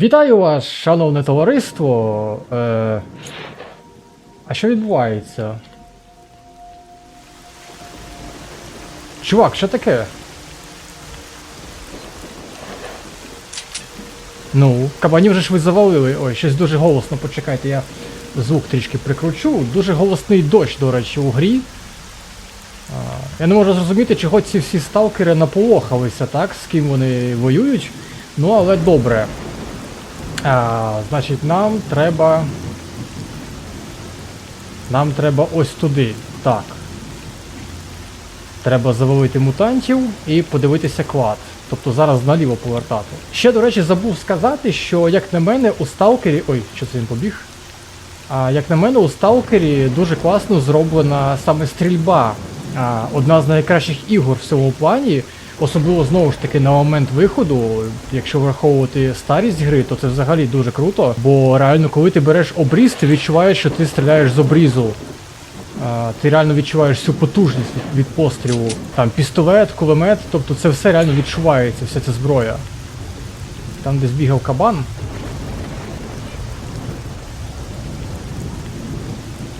Вітаю вас, шановне товариство. Е... А що відбувається? Чувак, що таке? Ну, кабанів вже ж ви завалили. Ой, щось дуже голосно, почекайте, я звук трішки прикручу. Дуже голосний дощ, до речі, у грі. А, я не можу зрозуміти, чого ці всі сталкери наполохалися, так? З ким вони воюють. Ну, але добре. А, значить, нам треба. Нам треба ось туди. Так. Треба завалити мутантів і подивитися клад. Тобто зараз наліво повертати. Ще, до речі, забув сказати, що, як на мене, у сталкері. Ой, що це він побіг? А, як на мене, у сталкері дуже класно зроблена саме стрільба. А, одна з найкращих ігор в цьому плані. Особливо знову ж таки на момент виходу, якщо враховувати старість гри, то це взагалі дуже круто. Бо реально, коли ти береш обріз, ти відчуваєш, що ти стріляєш з обрізу. Ти реально відчуваєш всю потужність від пострілу. Там пістолет, кулемет, тобто це все реально відчувається, вся ця зброя. Там десь бігав кабан.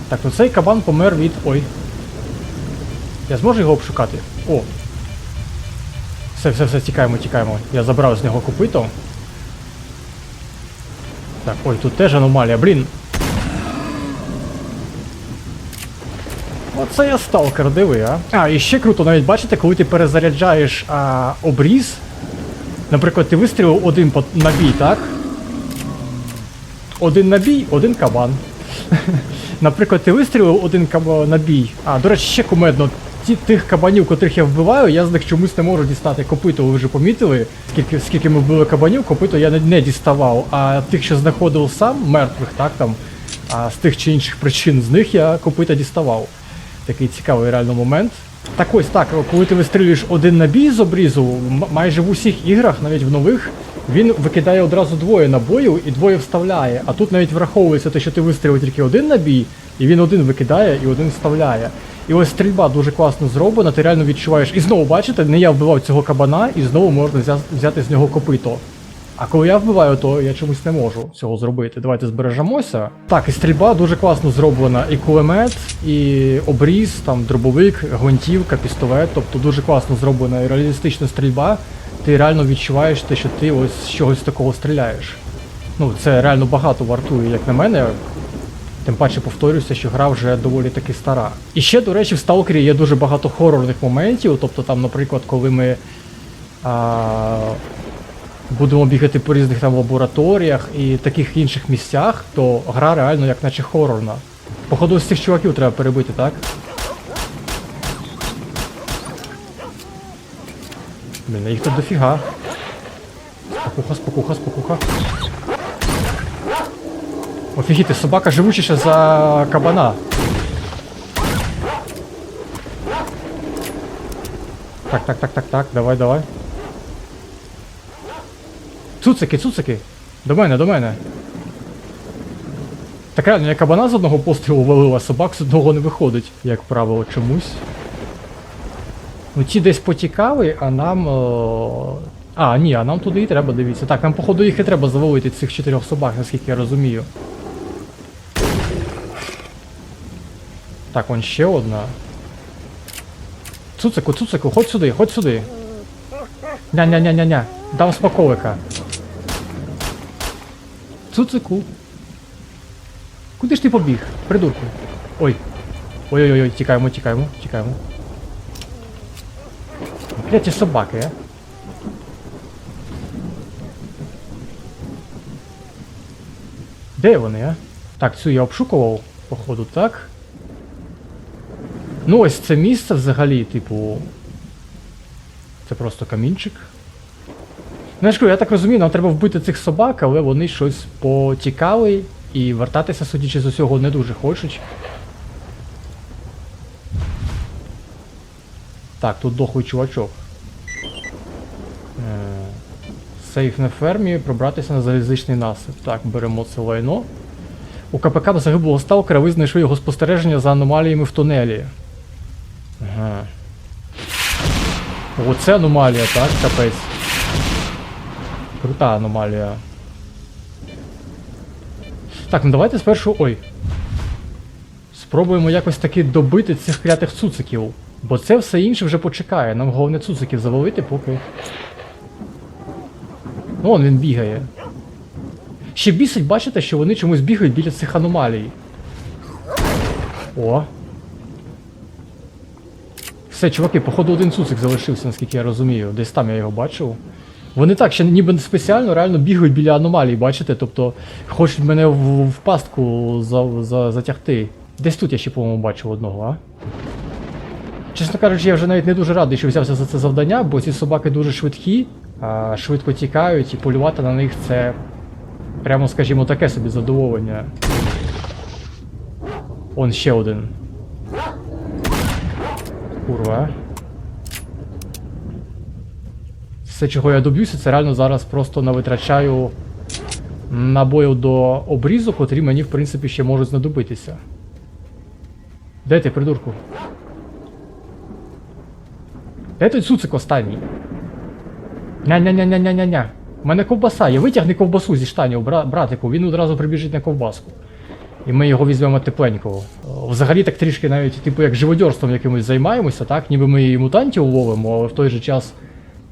Так, ну цей кабан помер від. Ой. Я зможу його обшукати? О, все, все, все, тікаємо, тікаємо. Я забрав з нього копито. Так, ой, тут теж аномалія, блін. Оце я сталкер, диви, а. А, і ще круто, навіть бачите, коли ти перезаряджаєш а, обріз. Наприклад, ти вистрілив один набій, так? Один набій, один кабан. Наприклад, ти вистрілив один набій. А, до речі, ще кумедно. Ті тих кабанів, котрих я вбиваю, я з них чомусь не можу дістати копито, ви вже помітили. Скільки, скільки ми вбили кабанів, копито я не, не діставав. А тих, що знаходив сам, мертвих, так там, а з тих чи інших причин з них я копита діставав. Такий цікавий реально момент. Так ось так, коли ти вистрілюєш один набій з обрізу, майже в усіх іграх, навіть в нових, він викидає одразу двоє набоїв і двоє вставляє. А тут навіть враховується те, що ти вистрілив тільки один набій, і він один викидає і один вставляє. І ось стрільба дуже класно зроблена, ти реально відчуваєш. І знову бачите, не я вбивав цього кабана, і знову можна взя- взяти з нього копито. А коли я вбиваю, то я чомусь не можу цього зробити. Давайте збережемося. Так, і стрільба дуже класно зроблена. І кулемет, і обріз, там дробовик, гвинтівка, пістолет. Тобто дуже класно зроблена і реалістична стрільба. Ти реально відчуваєш те, що ти ось з чогось такого стріляєш. Ну, це реально багато вартує, як на мене. Тим паче повторюся, що гра вже доволі таки стара. І ще, до речі, в Сталкері є дуже багато хорорних моментів. Тобто там, наприклад, коли ми. А, будемо бігати по різних там лабораторіях і таких інших місцях, то гра реально як наче хорорна. Походу з цих чуваків треба перебити, так? Блін, їх тут дофіга. Спокуха, спокуха, спокуха. Офігіти, собака живучіша за кабана. Так, так, так, так, так, давай, давай. Цуцики, цуцики! До мене, до мене. Так реально, я кабана з одного пострілу валив, а собак з одного не виходить, як правило, чомусь. Ну ті десь потікали, а нам. О... А, ні, а нам туди і треба дивіться. Так, нам походу їх і треба завалити цих чотирьох собак, наскільки я розумію. Так, вон ще одна. Цуцику, цуцику, ходь сюди, ходь сюди. Ня-ня-ня-ня-ня. Дам смаколика. Цуцику. Куди ж ти побіг, придурку? Ой. Ой-ой-ой, тікаємо, тікаємо, тікаємо. Кляті собаки, а? Де вони, а? Так, цю я обшукував, походу, так. Ну, ось це місце взагалі, типу. Це просто камінчик. Ну, я я так розумію, нам треба вбити цих собак, але вони щось потікали і вертатися, судячи з усього, не дуже хочуть. Так, тут дохлий чувачок. Е, Сейф на фермі, пробратися на залізничний насип. Так, беремо це лайно. У КПК загиблого сталкера ви знайшли його спостереження за аномаліями в тунелі. Ага. Оце аномалія, так, капець. Крута аномалія. Так, ну давайте спершу. Ой. Спробуємо якось таки добити цих клятих цуциків. Бо це все інше вже почекає. Нам головне цуциків завалити, поки. Ну, он він бігає. Ще бісить, бачите, що вони чомусь бігають біля цих аномалій. О. Все, чуваки, походу один цуцик залишився, наскільки я розумію. Десь там я його бачив. Вони так, ще ніби спеціально реально бігають біля аномалій, бачите? Тобто хочуть мене в, в пастку за, за, затягти. Десь тут я ще, по-моєму, бачив одного, а? Чесно кажучи, я вже навіть не дуже радий, що взявся за це завдання, бо ці собаки дуже швидкі, а, швидко тікають, і полювати на них це прямо, скажімо, таке собі задоволення. Он ще один. Курва. Все, чого я доб'юся, це реально зараз просто навитрачаю набоїв до обрізу, котрі мені, в принципі, ще можуть знадобитися. Де ти, придурку? Де той цуцик останній? Ня-ня-ня-ня-ня-ня-ня. У мене ковбаса є. Витягни ковбасу зі штанів, братику, він одразу прибіжить на ковбаску. І ми його візьмемо тепленького. Взагалі так трішки навіть, типу, як живодьорством якимось займаємося, так? Ніби ми і мутантів ловимо, але в той же час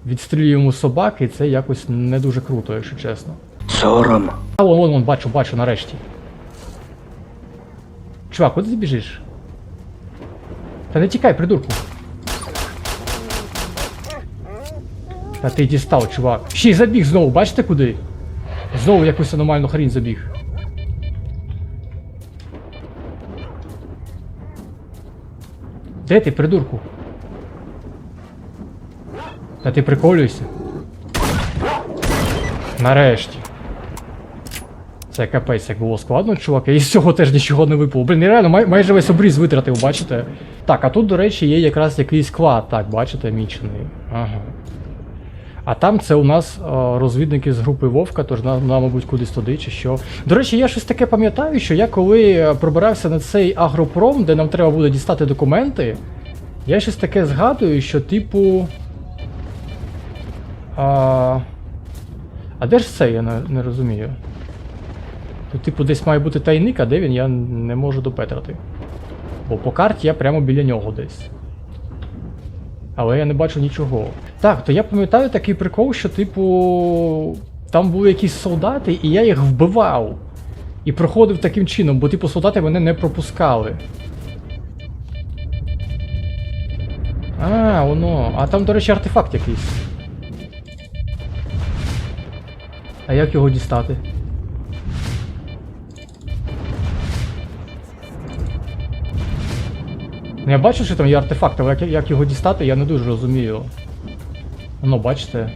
відстрілюємо собак, і це якось не дуже круто, якщо чесно. Сором. А вон, вон, вон, бачу, бачу, нарешті. Чувак, куди ти біжиш? Та не тікай, придурку. Та ти дістав, чувак. Ще й забіг знову, бачите куди? Знову якусь аномальну хрінь забіг. Де ти, придурку? Та ти приколюєшся? Нарешті. Це капець, як було складно, чувак. І з цього теж нічого не випало. Блін, нереально, май, майже весь обріз витратив, бачите? Так, а тут, до речі, є якраз якийсь склад, так, бачите, мічений. Ага. А там це у нас е, розвідники з групи Вовка, тож нам, мабуть, кудись туди чи що. До речі, я щось таке пам'ятаю, що я коли е, пробирався на цей агропром, де нам треба буде дістати документи, я щось таке згадую, що типу. А, а де ж це, я не, не розумію. Тут, типу, десь має бути тайник, а де він, я не можу допетрати. Бо по карті я прямо біля нього десь. Але я не бачу нічого. Так, то я пам'ятаю такий прикол, що, типу, там були якісь солдати, і я їх вбивав. І проходив таким чином, бо, типу, солдати мене не пропускали. А, воно. А там, до речі, артефакт якийсь. А як його дістати? Ну, Я бачу, що там є артефакт, але як, як його дістати, я не дуже розумію. Ну, бачите.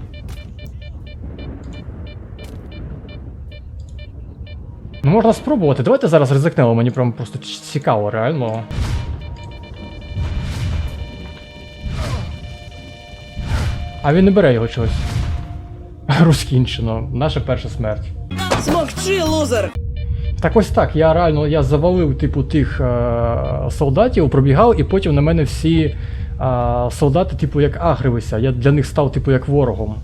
Ну, можна спробувати. Давайте зараз ризикнемо, мені прям просто цікаво, реально. А він не бере його чогось. Розкінчено. Наша перша смерть. Смокчи, лузер! Так ось так, я реально я завалив, типу, тих е- солдатів, пробігав, і потім на мене всі е- солдати, типу, як агрилися. Я для них став, типу, як ворогом.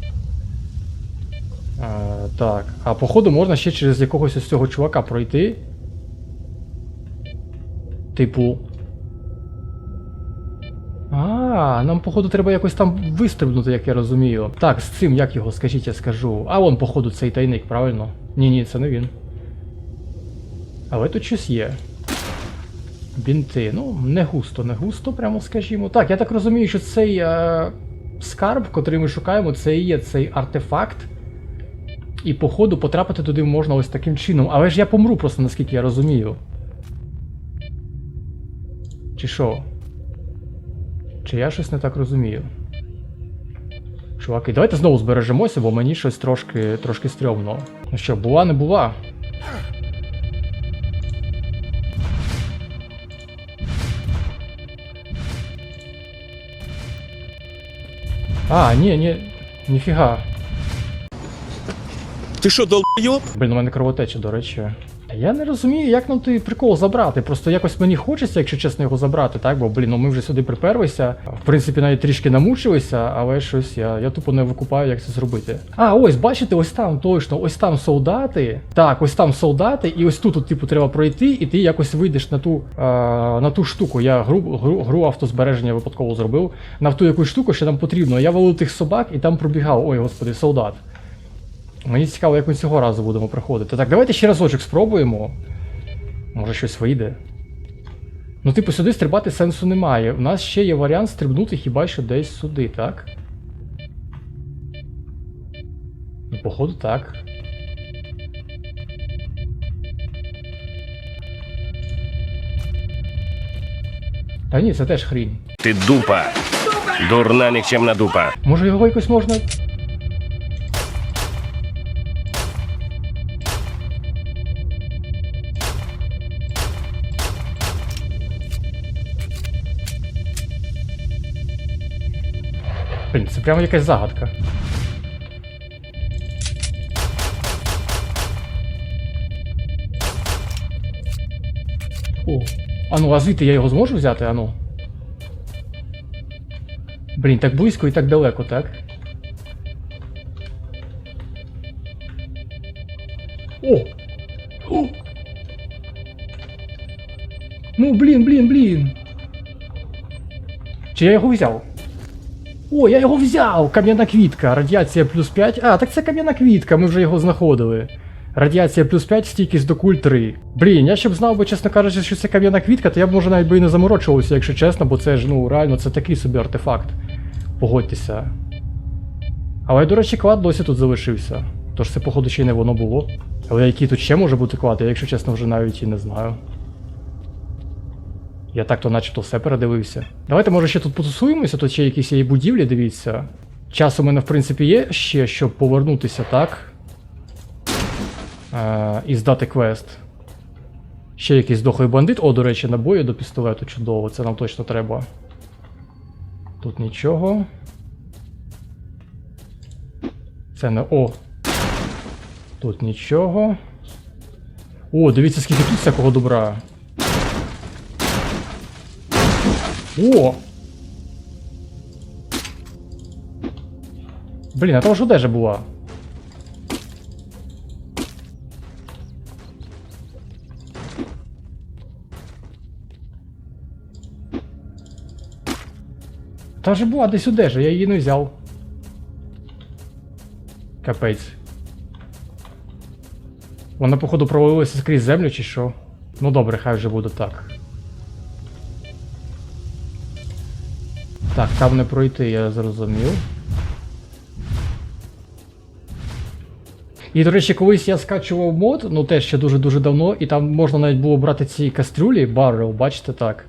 Е, так. А походу можна ще через якогось ось цього чувака пройти. Типу. А, нам, походу, треба якось там вистрибнути, як я розумію. Так, з цим як його, скажіть, я скажу. А вон, походу, цей тайник, правильно? Ні, ні, це не він. Але тут щось є. Бінти. Ну, не густо, не густо, прямо скажімо. Так, я так розумію, що цей е, скарб, котрий ми шукаємо, це і є цей артефакт. І, походу, потрапити туди можна ось таким чином. Але ж я помру просто, наскільки я розумію. Чи що? Чи я щось не так розумію? Чуваки, давайте знову збережемося, бо мені щось трошки, трошки стрьомно. Ну що, була, не була. А, ні, ні, ніфіга. Ти що, долбойоб? Блін, у мене кровотеча, до речі. Я не розумію, як нам той прикол забрати. Просто якось мені хочеться, якщо чесно, його забрати, так? Бо, блін, ну ми вже сюди приперлися. В принципі, навіть трішки намучилися, але щось я, я тупо не викупаю, як це зробити. А, ось, бачите, ось там точно, ось там солдати. Так, ось там солдати, і ось тут, от, типу, треба пройти, і ти якось вийдеш на ту, а, на ту штуку. Я гру, гру, гру автозбереження випадково зробив. На ту якусь штуку, що нам потрібно. Я валив тих собак і там пробігав. Ой, господи, солдат. Мені цікаво, як ми цього разу будемо проходити. Так, давайте ще разочок спробуємо. Може щось вийде. Ну, типу, сюди стрибати сенсу немає. У нас ще є варіант стрибнути хіба що десь сюди, так? Ну, походу, так. Та ні, це теж хрінь. Ти дупа. Дурна нікчемна дупа. Може його якось можна. Прямо якась загадка. О, а ну, а звідти я його зможу взяти, а ну? Блін, так близько і так далеко, так? О! О! Ну, блін, блін, блін. Чи я його взяв? О, я його взяв! Кам'яна квітка, радіація плюс 5. А, так це кам'яна квітка, ми вже його знаходили. Радіація плюс 5, стійкість до куль 3. Блін, я щоб знав би, чесно кажучи, що це кам'яна квітка, то я б може навіть би і не заморочувався, якщо чесно, бо це ж ну реально це такий собі артефакт. Погодьтеся. Але, до речі, клад досі тут залишився. Тож це, походу, ще й не воно було. Але який тут ще може бути клад, я, якщо чесно, вже навіть і не знаю. Я так то начебто все передивився. Давайте, може, ще тут потусуємося, тут ще якісь є будівлі, дивіться. Час у мене, в принципі, є ще, щоб повернутися, так? Е, і здати квест. Ще якийсь дохлий бандит. О, до речі, набої до пістолету чудово, це нам точно треба. Тут нічого. Це не. О! Тут нічого. О, дивіться, скільки тут всякого добра. О! Блін, а там ж одежа була. Та же була десь одежа, я її не взяв. Капець. Вона, походу, провалилася скрізь землю чи що? Ну добре, хай вже буде так. Так, там не пройти, я зрозумів. І, до речі, колись я скачував мод, ну теж ще дуже-дуже давно, і там можна навіть було брати ці кастрюлі, баррел, бачите так.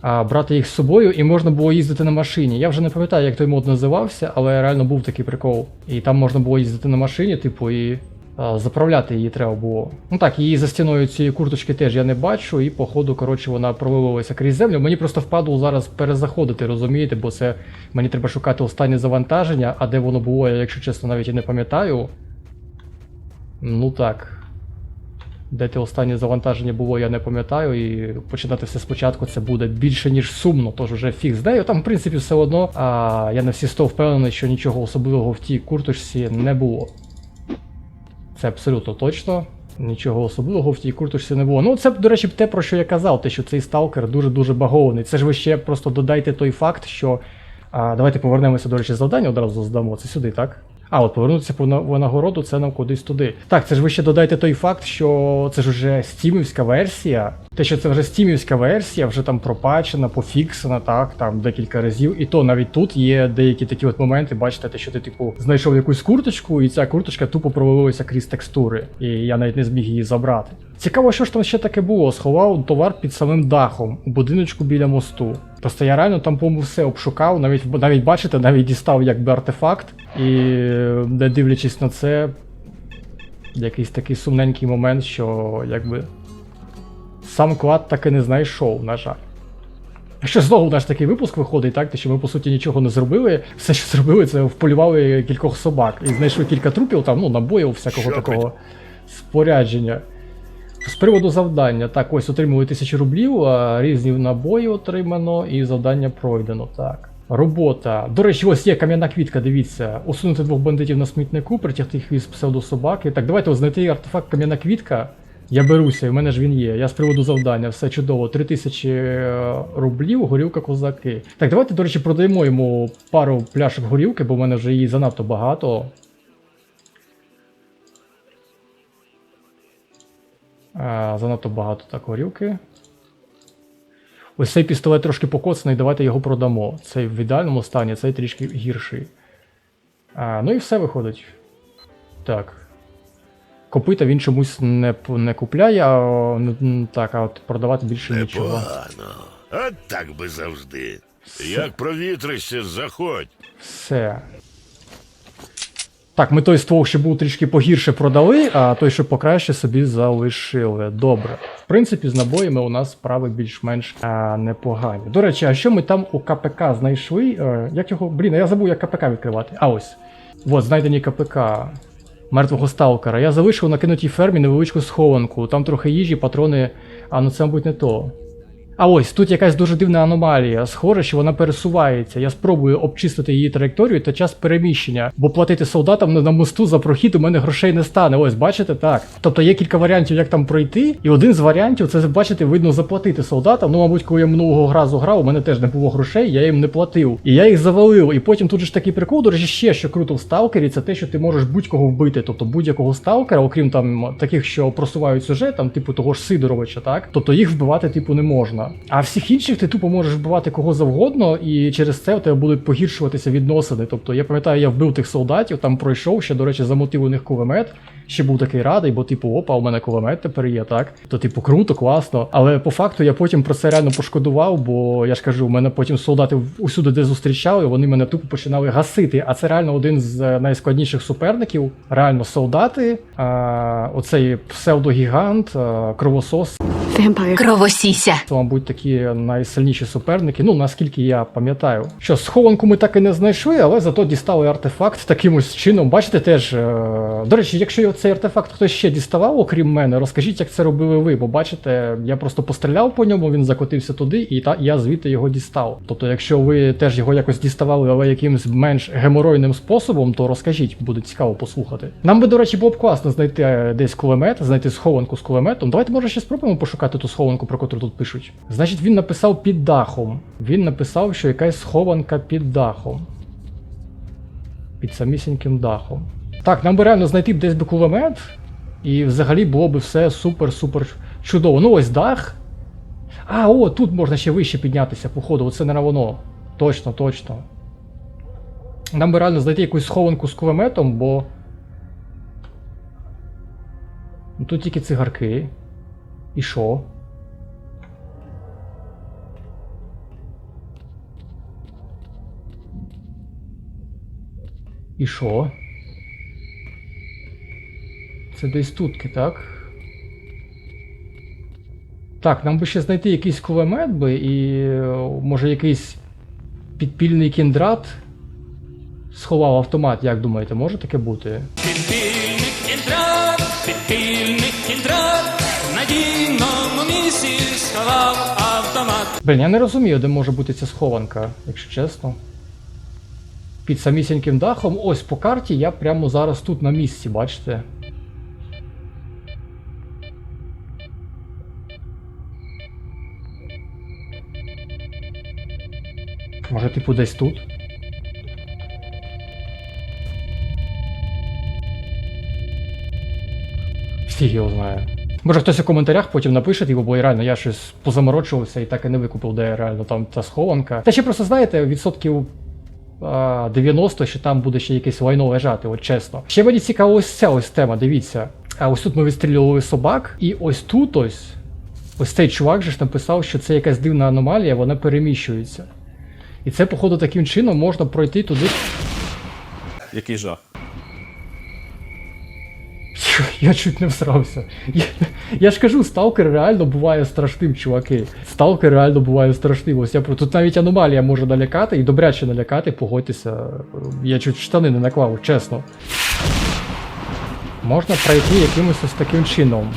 А, брати їх з собою і можна було їздити на машині. Я вже не пам'ятаю, як той мод називався, але реально був такий прикол. І там можна було їздити на машині, типу, і заправляти її треба було. Ну так, її за стіною цієї курточки теж я не бачу, і походу, коротше, вона провалилася крізь землю. Мені просто впадло зараз перезаходити, розумієте, бо це мені треба шукати останнє завантаження, а де воно було, я, якщо чесно, навіть і не пам'ятаю. Ну так. Де те останнє завантаження було, я не пам'ятаю, і починати все спочатку це буде більше, ніж сумно, тож вже фіг з нею. Там, в принципі, все одно. А я на всі 100 впевнений, що нічого особливого в тій курточці не було. Це абсолютно точно. Нічого особливого в тій курточці не було. Ну, це, до речі, те, про що я казав, те, що цей сталкер дуже-дуже багований. Це ж ви ще просто додайте той факт, що. А, давайте повернемося, до речі, завдання одразу здамо. Це сюди, так? А, от повернутися по на- винагороду, це нам кудись туди. Так, це ж ви ще додайте той факт, що це ж вже стімівська версія. Те, що це вже стімівська версія, вже там пропачена, пофіксена, так, там декілька разів. І то навіть тут є деякі такі от моменти, бачите, те, що ти, типу, знайшов якусь курточку, і ця курточка тупо провалилася крізь текстури. І я навіть не зміг її забрати. Цікаво, що ж там ще таке було. Сховав товар під самим дахом у будиночку біля мосту. Просто я реально там, по-моєму, все обшукав, навіть навіть бачите, навіть дістав якби артефакт. І не дивлячись на це, якийсь такий сумненький момент, що якби сам клад таки не знайшов, на жаль. А що знову наш такий випуск виходить, так? Що ми по суті нічого не зробили. Все, що зробили, це вполювали кількох собак і знайшли кілька трупів, там, ну, набоїв, всякого Що такого спорядження. З приводу завдання, так, ось отримали 1000 рублів, різні набої отримано і завдання пройдено. Так. Робота. До речі, ось є кам'яна квітка, дивіться. Усунути двох бандитів на смітнику, притягти їх від псевдособаки. Так, давайте знайти артефакт кам'яна квітка. Я беруся, в мене ж він є. Я з приводу завдання, все чудово. 3000 е, рублів, горілка козаки. Так, давайте, до речі, продаємо йому пару пляшок горілки, бо в мене вже її занадто багато. Занадто багато так горілки. Ось цей пістолет трошки покоцаний, давайте його продамо. Цей в ідеальному стані, цей трішки гірший. А, ну і все виходить. Так. Копита він чомусь не, не купляє, а так, а от продавати більше нічого. Непогано. От так би завжди. Як провітришся, заходь. Все. Так, ми той ствол, що був трішки погірше продали, а той, що покраще, собі залишили. Добре. В принципі, з набоями у нас справи більш-менш а, непогані. До речі, а що ми там у КПК знайшли? Е, як його. Блін, а я забув, як КПК відкривати. А ось. От, знайдені КПК. Мертвого сталкера. Я залишив на кинутій фермі невеличку схованку. Там трохи їжі, патрони. А ну це, мабуть, не то. А ось тут якась дуже дивна аномалія. Схоже, що вона пересувається. Я спробую обчистити її траєкторію та час переміщення, бо платити солдатам на мосту за прохід у мене грошей не стане. Ось бачите, так. Тобто є кілька варіантів, як там пройти, і один з варіантів це бачите, видно заплатити солдатам. Ну, мабуть, коли я минулого разу грав, у мене теж не було грошей, я їм не платив. І я їх завалив. І потім тут же ж такий прикол, до речі, ще що круто в сталкері, це те, що ти можеш будь-кого вбити, тобто будь-якого сталкера, окрім там таких, що просувають сюжет, там, типу того ж Сидоровича, так? Тобто їх вбивати, типу, не можна. А всіх інших ти тупо можеш вбивати кого завгодно, і через це у тебе будуть погіршуватися відносини. Тобто, я пам'ятаю, я вбив тих солдатів, там пройшов, ще, до речі, замотив у них кулемет. Ще був такий радий, бо типу, опа, у мене кулемет тепер є, так? То, типу, круто, класно. Але по факту я потім про це реально пошкодував, бо я ж кажу, у мене потім солдати усюди, де зустрічали, вони мене тупо починали гасити. А це реально один з е, найскладніших суперників. Реально солдати, а, оцей псевдогігант, а, кровосос. Кровосіся. Це, мабуть, такі найсильніші суперники. Ну, наскільки я пам'ятаю. Що, схованку ми так і не знайшли, але зато дістали артефакт таким ось чином. Бачите, теж. е, До речі, якщо цей артефакт хтось ще діставав, окрім мене, розкажіть, як це робили ви. Бо бачите, я просто постріляв по ньому, він закотився туди, і та я звідти його дістав. Тобто, якщо ви теж його якось діставали, але якимось менш геморойним способом, то розкажіть, буде цікаво послухати. Нам би, до речі, було б класно знайти е, десь кулемет, знайти схованку з кулеметом. Давайте, може, ще спробуємо пошукати ту схованку, про яку тут пишуть. Значить, він написав під дахом. Він написав, що якась схованка під дахом. Під самісіньким дахом. Так, нам би реально знайти б десь би кулемет, і взагалі було б все супер-супер чудово. Ну ось дах. А, о, тут можна ще вище піднятися, походу, оце не воно. Точно, точно. Нам би реально знайти якусь схованку з кулеметом, бо. Ну тут тільки цигарки. І що? І що? Це десь тутки, так? Так, нам би ще знайти якийсь кулемет би і може якийсь підпільний кіндрат сховав автомат, як думаєте, може таке бути? Підпільник кіндрат, підпільник кіндрат, надійному місці сховав автомат. Блін, я не розумію, де може бути ця схованка, якщо чесно. Під самісіньким дахом, ось по карті я прямо зараз тут на місці, бачите? Може, типу, десь тут? Фіг його знає. Може хтось у коментарях потім напише, типу, бо реально я щось позаморочувався і так і не викупив, де реально там та схованка. Та ще просто знаєте, відсотків 90, що там буде ще якесь лайно лежати, от чесно. Ще мені цікава ось ця ось тема, дивіться. А ось тут ми відстрілювали собак, і ось тут ось. Ось цей чувак же ж написав, що це якась дивна аномалія, вона переміщується. І це, походу, таким чином можна пройти туди. Який жах. Я чуть не всрався. Я, я ж кажу, сталкер реально буває страшним, чуваки. Сталкер реально буває страшним. Ось я про тут навіть аномалія може налякати і добряче налякати, погодьтеся. Я чуть штани не наклав, чесно. Можна пройти якимось ось таким чином.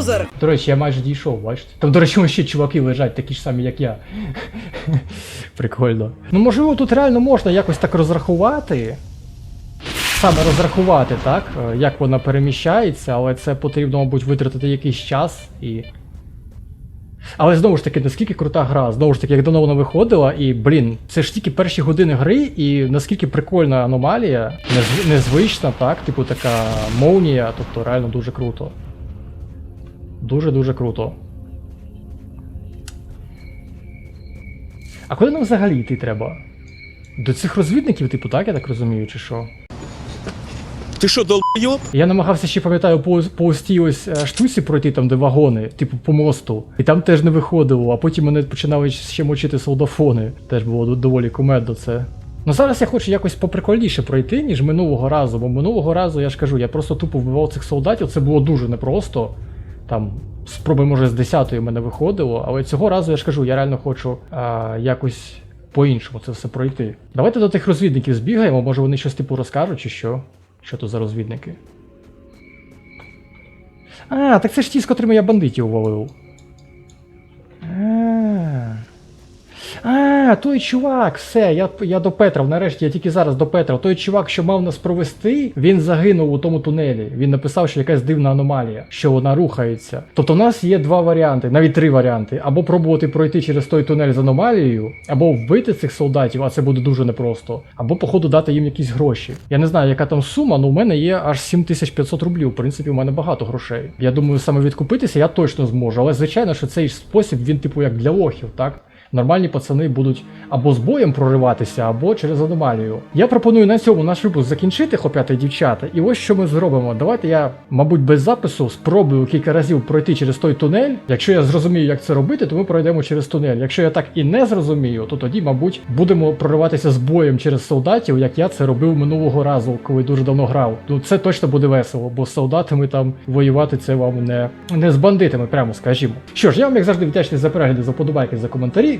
Лузер! До речі, я майже дійшов, бачите? Там, до речі, ще чуваки лежать, такі ж самі, як я. Прикольно. Ну, можливо, тут реально можна якось так розрахувати. Саме розрахувати, так? е, Як вона переміщається, але це потрібно, мабуть, витратити якийсь час і. Але знову ж таки, наскільки крута гра, знову ж таки, як давно вона виходила, і блін, це ж тільки перші години гри, і наскільки прикольна аномалія, незв- незвична, так, типу така молнія, тобто реально дуже круто. Дуже-дуже круто. А куди нам взагалі йти треба? До цих розвідників, типу, так, я так розумію, чи що? Ти що, долбойоб? Я намагався ще пам'ятаю по, по ось тій ось е, штуці пройти там, де вагони, типу по мосту. І там теж не виходило, а потім мене починали ще мочити солдафони. Теж було доволі кумедно це. Ну зараз я хочу якось поприкольніше пройти, ніж минулого разу, бо минулого разу я ж кажу, я просто тупо вбивав цих солдатів, це було дуже непросто. Там спроби, може, з 10-ї мене виходило, але цього разу я ж кажу, я реально хочу а, якось по-іншому це все пройти. Давайте до тих розвідників збігаємо, може вони щось типу розкажуть, чи що? Що то за розвідники? А, так це ж ті, з котрими я бандитів увалив. А. А, той чувак, все, я, я до Петра, нарешті, я тільки зараз до Петра. Той чувак, що мав нас провести, він загинув у тому тунелі. Він написав, що якась дивна аномалія, що вона рухається. Тобто у нас є два варіанти, навіть три варіанти: або пробувати пройти через той тунель з аномалією, або вбити цих солдатів, а це буде дуже непросто, або, походу, дати їм якісь гроші. Я не знаю, яка там сума, але у мене є аж 7500 рублів. В принципі, у мене багато грошей. Я думаю, саме відкупитися я точно зможу. Але звичайно, що цей спосіб він, типу, як для лохів, так? Нормальні пацани будуть або з боєм прориватися, або через аномалію. Я пропоную на цьому наш випуск закінчити, хлоп'ята і дівчата. І ось що ми зробимо. Давайте я, мабуть, без запису спробую кілька разів пройти через той тунель. Якщо я зрозумію, як це робити, то ми пройдемо через тунель. Якщо я так і не зрозумію, то тоді, мабуть, будемо прориватися з боєм через солдатів, як я це робив минулого разу, коли дуже давно грав. Ну це точно буде весело, бо з солдатами там воювати це вам не, не з бандитами, прямо скажімо. Що ж, я вам як завжди вдячний за перегляди, за подобайки, за коментарі.